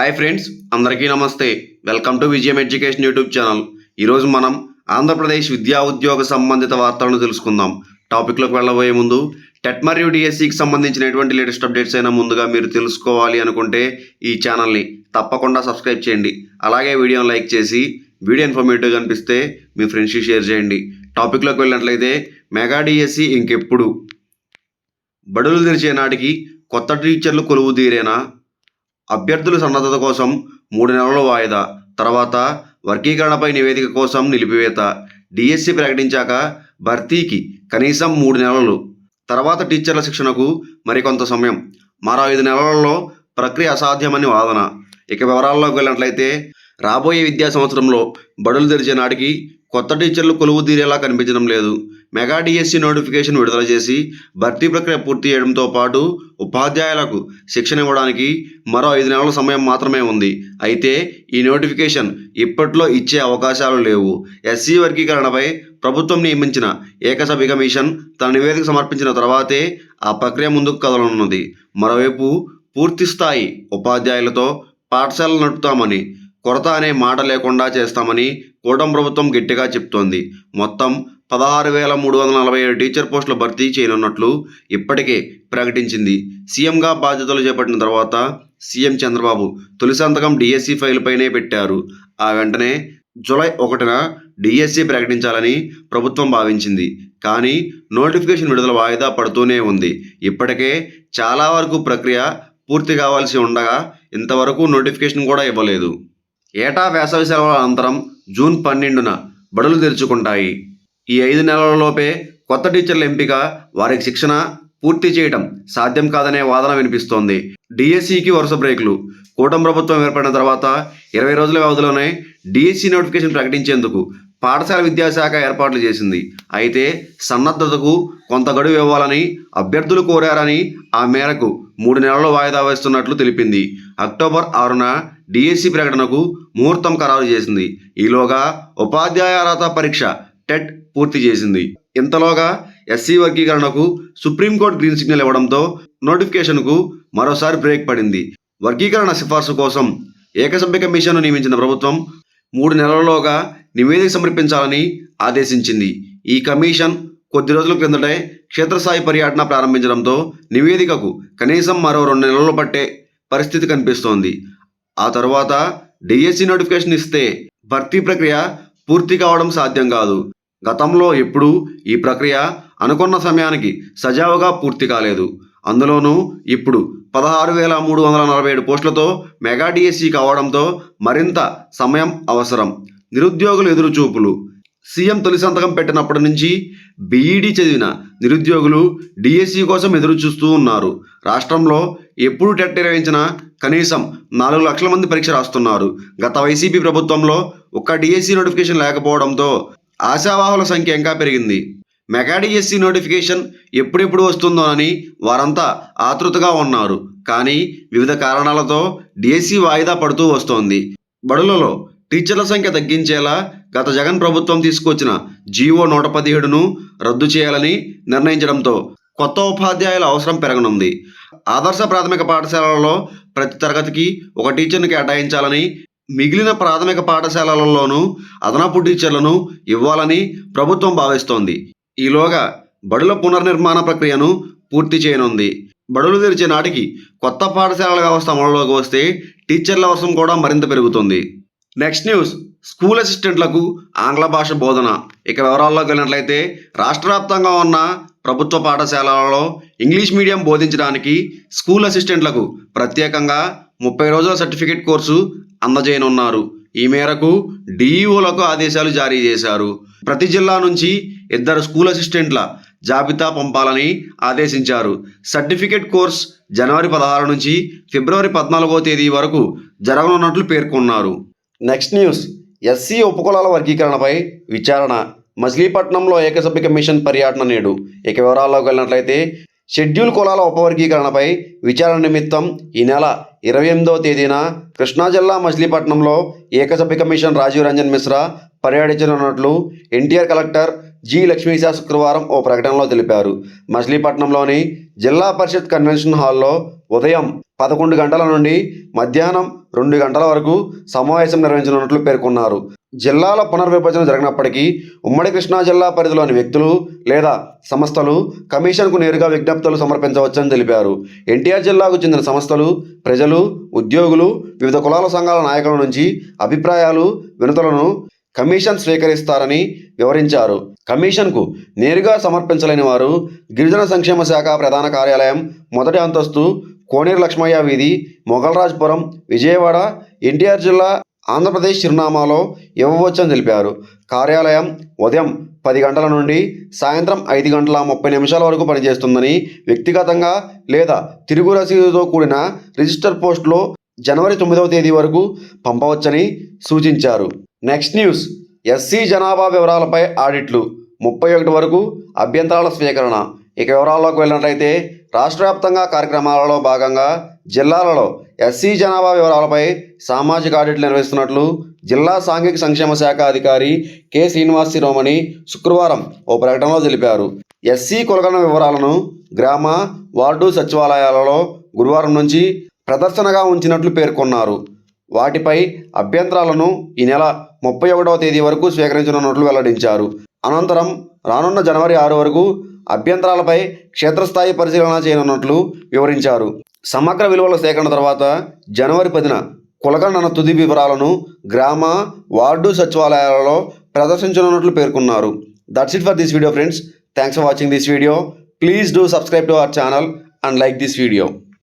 Hi friends అందరికీ నమస్తే. Welcome to Vijayam education YouTube channel. ఈరోజు మనం ఆంధ్రప్రదేశ్ విద్యా ఉద్యోగ సంబంధిత వార్తలను తెలుసుకుందాం. టాపిక్లోకి వెళ్ళబోయే ముందు టెట్ మరియు డిఎస్సికి సంబంధించినటువంటి లేటెస్ట్ అప్డేట్స్ అయినా ముందుగా మీరు తెలుసుకోవాలి అనుకుంటే ఈ ఛానల్ని తప్పకుండా సబ్స్క్రైబ్ చేయండి. అలాగే వీడియోని లైక్ చేసి వీడియో ఇన్ఫర్మేటివ్గా అనిపిస్తే మీ ఫ్రెండ్స్కి షేర్ చేయండి. టాపిక్లోకి వెళ్ళినట్లయితే మెగా డిఎస్సి ఇంకెప్పుడు? బడులు తెరిచే నాటికి కొత్త టీచర్లు కొలువు తీరేనా? అభ్యర్థుల సన్నద్ధత కోసం మూడు నెలల వాయిదా. తర్వాత వర్గీకరణపై నివేదిక కోసం నిలిపివేత. డిఎస్సి ప్రకటించాక భర్తీకి కనీసం మూడు నెలలు. తర్వాత టీచర్ల శిక్షణకు మరికొంత సమయం. మరో ఐదు నెలలలో ప్రక్రియ అసాధ్యమని వాదన. ఇక వివరాల్లోకి వెళ్ళినట్లయితే రాబోయే విద్యా సంవత్సరంలో బడులు తెరిచే నాటికి కొత్త టీచర్లు కొలువు తీరేలా కనిపించడం లేదు. మెగా డిఎస్సి నోటిఫికేషన్ విడుదల చేసి భర్తీ ప్రక్రియ పూర్తి చేయడంతో పాటు ఉపాధ్యాయులకు శిక్షణ ఇవ్వడానికి మరో ఐదు నెలల సమయం మాత్రమే ఉంది. అయితే ఈ నోటిఫికేషన్ ఇప్పట్లో ఇచ్చే అవకాశాలు లేవు. ఎస్సీ వర్గీకరణపై ప్రభుత్వం నియమించిన ఏకసభ్య కమిషన్ తన నివేదిక సమర్పించిన తర్వాతే ఆ ప్రక్రియ ముందుకు కదలనున్నది. మరోవైపు పూర్తి స్థాయి ఉపాధ్యాయులతో పాఠశాలలు నడుపుతామని కొరత అనే మాట లేకుండా చేస్తామని కూటమి ప్రభుత్వం గట్టిగా చెప్తోంది. మొత్తం పదహారు వేల మూడు వందల నలభై ఏడు టీచర్ పోస్టులు భర్తీ చేయనున్నట్లు ఇప్పటికే ప్రకటించింది. సీఎంగా బాధ్యతలు చేపట్టిన తర్వాత సీఎం చంద్రబాబు తొలి సంతకం డిఎస్సి ఫైల్పైనే పెట్టారు. ఆ వెంటనే జూలై ఒకటిన డిఎస్సి ప్రకటించాలని ప్రభుత్వం భావించింది. కానీ నోటిఫికేషన్ విడుదల వాయిదా పడుతూనే ఉంది. ఇప్పటికే చాలా వరకు ప్రక్రియ పూర్తి కావాల్సి ఉండగా ఇంతవరకు నోటిఫికేషన్ కూడా ఇవ్వలేదు. ఏటా వేసవి సెలవుల అనంతరం జూన్ పన్నెండున బడులు తెరుచుకుంటాయి. ఈ ఐదు నెలలలోపే కొత్త టీచర్ల ఎంపిక వారికి శిక్షణ పూర్తి చేయడం సాధ్యం కాదనే వాదన వినిపిస్తోంది. డిఎస్సికి వరుస బ్రేకులు. కూటమి ప్రభుత్వం ఏర్పడిన తర్వాత ఇరవై రోజుల వ్యవధిలోనే డిఎస్సి నోటిఫికేషన్ ప్రకటించేందుకు పాఠశాల విద్యాశాఖ ఏర్పాట్లు చేసింది. అయితే సన్నద్ధతకు కొంత గడువు ఇవ్వాలని అభ్యర్థులు కోరారని ఆ మేరకు మూడు నెలలు వాయిదా వేస్తున్నట్లు తెలిపింది. అక్టోబర్ ఆరున డిఎస్సి ప్రకటనకు ముహూర్తం ఖరారు చేసింది. ఈలోగా ఉపాధ్యాయ అర్హత పరీక్ష టెట్ పూర్తి చేసింది. ఇంతలోగా ఎస్సీ వర్గీకరణకు సుప్రీంకోర్టు గ్రీన్ సిగ్నల్ ఇవ్వడంతో నోటిఫికేషన్కు మరోసారి బ్రేక్ పడింది. వర్గీకరణ సిఫార్సు కోసం ఏకసభ్య కమిషన్ను నియమించిన ప్రభుత్వం మూడు నెలల్లోగా నివేదిక సమర్పించాలని ఆదేశించింది. ఈ కమిషన్ కొద్ది రోజుల క్రిందటే క్షేత్రస్థాయి పర్యటన ప్రారంభించడంతో నివేదికకు కనీసం మరో రెండు నెలలు పట్టే పరిస్థితి కనిపిస్తోంది. ఆ తరువాత డిఎస్సి నోటిఫికేషన్ ఇస్తే భర్తీ ప్రక్రియ పూర్తి కావడం సాధ్యం కాదు. గతంలో ఎప్పుడూ ఈ ప్రక్రియ అనుకున్న సమయానికి సజావుగా పూర్తి కాలేదు. అందులోనూ ఇప్పుడు పదహారు వేల మూడు వందల నలభై ఏడు పోస్టులతో మెగా డిఎస్సి కావడంతో మరింత సమయం అవసరం. నిరుద్యోగులు ఎదురుచూపులు. సీఎం తొలి సంతకం పెట్టినప్పటి నుంచి బీఈడీ చదివిన నిరుద్యోగులు డిఎస్సి కోసం ఎదురు చూస్తూ ఉన్నారు. రాష్ట్రంలో ఎప్పుడు టెట్ నిర్వహించినా కనీసం నాలుగు లక్షల మంది పరీక్ష రాస్తున్నారు. గత వైసీపీ ప్రభుత్వంలో ఒక్క డిఎస్సి నోటిఫికేషన్ లేకపోవడంతో ఆశావాహుల సంఖ్య ఇంకా పెరిగింది. మెగా డిఎస్సి నోటిఫికేషన్ ఎప్పుడెప్పుడు వస్తుందోనని వారంతా ఆతృతగా ఉన్నారు. కానీ వివిధ కారణాలతో డిఎస్సి వాయిదా పడుతూ వస్తోంది. బడులలో టీచర్ల సంఖ్య తగ్గించేలా గత జగన్ ప్రభుత్వం తీసుకొచ్చిన జీవో నూట పదిహేడును రద్దు చేయాలని నిర్ణయించడంతో కొత్త ఉపాధ్యాయుల అవసరం పెరగనుంది. ఆదర్శ ప్రాథమిక పాఠశాలలలో ప్రతి తరగతికి ఒక టీచర్ను కేటాయించాలని మిగిలిన ప్రాథమిక పాఠశాలలలోనూ అదనపు టీచర్లను ఇవ్వాలని ప్రభుత్వం భావిస్తోంది. ఈలోగా బడుల పునర్నిర్మాణ ప్రక్రియను పూర్తి చేయనుంది. బడులు తెరిచే నాటికి కొత్త పాఠశాలల వ్యవస్థ అమలులోకి వస్తే టీచర్ల అవసరం కూడా మరింత పెరుగుతుంది. నెక్స్ట్ న్యూస్ స్కూల్ అసిస్టెంట్లకు ఆంగ్ల భాష బోధన. ఇక వివరాల్లోకి వెళ్ళినట్లయితే రాష్ట్ర వ్యాప్తంగా ఉన్న ప్రభుత్వ పాఠశాలలలో ఇంగ్లీష్ మీడియం బోధించడానికి స్కూల్ అసిస్టెంట్లకు ప్రత్యేకంగా ముప్పై రోజుల సర్టిఫికేట్ కోర్సు అందజేయనున్నారు. ఈ మేరకు డిఈఓలకు ఆదేశాలు జారీ చేశారు. ప్రతి జిల్లా నుంచి ఇద్దరు స్కూల్ అసిస్టెంట్ల జాబితా పంపాలని ఆదేశించారు. సర్టిఫికేట్ కోర్స్ జనవరి పదహారు నుంచి ఫిబ్రవరి పద్నాలుగో తేదీ వరకు జరగనున్నట్లు పేర్కొన్నారు. నెక్స్ట్ న్యూస్ ఎస్సీ ఉపకులాల వర్గీకరణపై విచారణ. మచిలీపట్నంలో ఏకసభ్య కమిషన్ పర్యటన నేడు. ఇక వివరాల్లోకి వెళ్ళినట్లయితే షెడ్యూల్ కులాల ఉపవర్గీకరణపై విచారణ నిమిత్తం ఈ నెల ఇరవై ఎనిమిదవ తేదీన కృష్ణా జిల్లా మచిలీపట్నంలో ఏకసభ్య కమిషన్ రాజీవ్ రంజన్ మిశ్రా పర్యటించనున్నట్లు ఎన్టీఆర్ కలెక్టర్ జి లక్ష్మీశా శుక్రవారం ఓ ప్రకటనలో తెలిపారు. మచిలీపట్నంలోని జిల్లా పరిషత్ కన్వెన్షన్ హాల్లో ఉదయం పదకొండు గంటల నుండి మధ్యాహ్నం రెండు గంటల వరకు సమావేశం నిర్వహించనున్నట్లు పేర్కొన్నారు. జిల్లాల పునర్విభజన జరిగినప్పటికీ ఉమ్మడి కృష్ణా జిల్లా పరిధిలోని వ్యక్తులు లేదా సంస్థలు కమిషన్కు నేరుగా విజ్ఞప్తులు సమర్పించవచ్చని తెలిపారు. ఎన్టీఆర్ జిల్లాకు చెందిన సంస్థలు ప్రజలు ఉద్యోగులు వివిధ కులాల సంఘాల నాయకుల నుంచి అభిప్రాయాలు వినతులను కమిషన్ స్వీకరిస్తారని వివరించారు. కమిషన్కు నేరుగా సమర్పించలేని వారు గిరిజన సంక్షేమ శాఖ ప్రధాన కార్యాలయం మొదటి అంతస్తు కోనేరు లక్ష్మయ్య వీధి మొగల్రాజ్పురం విజయవాడ ఎన్టీఆర్ జిల్లా ఆంధ్రప్రదేశ్ చిరునామాలో ఇవ్వవచ్చని తెలిపారు. కార్యాలయం ఉదయం పది గంటల నుండి సాయంత్రం ఐదు గంటల ముప్పై నిమిషాల వరకు పనిచేస్తుందని వ్యక్తిగతంగా లేదా తిరుగు రసీదుతో కూడిన రిజిస్టర్ పోస్టులో జనవరి తొమ్మిదవ తేదీ వరకు పంపవచ్చని సూచించారు. నెక్స్ట్ న్యూస్ ఎస్సీ జనాభా వివరాలపై ఆడిట్లు ముప్పై ఒకటి వరకు అభ్యంతరాల స్వీకరణ. ఇక వివరాల్లోకి వెళ్ళినట్లయితే రాష్ట్ర వ్యాప్తంగా కార్యక్రమాలలో భాగంగా జిల్లాలలో ఎస్సీ జనాభా వివరాలపై సామాజిక ఆడిట్లు నిర్వహిస్తున్నట్లు జిల్లా సాంఘిక సంక్షేమ శాఖ అధికారి కె శ్రీనివాస్ శిరోమణి శుక్రవారం ఓ ప్రకటనలో తెలిపారు. ఎస్సీ కులగణ వివరాలను గ్రామ వార్డు సచివాలయాలలో గురువారం నుంచి ప్రదర్శనగా ఉంచినట్లు పేర్కొన్నారు. వాటిపై అభ్యంతరాలను ఈ నెల ముప్పై ఒకటవ తేదీ వరకు స్వీకరించనున్నట్లు వెల్లడించారు. అనంతరం రానున్న జనవరి ఆరు వరకు అభ్యంతరాలపై క్షేత్రస్థాయి పరిశీలన చేయనున్నట్లు వివరించారు. సమగ్ర విలువల సేకరణ తర్వాత జనవరి పదిన కులగణన తుది వివరాలను గ్రామ వార్డు సచివాలయాలలో ప్రదర్శించనున్నట్లు పేర్కొన్నారు. That's it for this video friends thanks for watching this video please do subscribe to our channel and like this video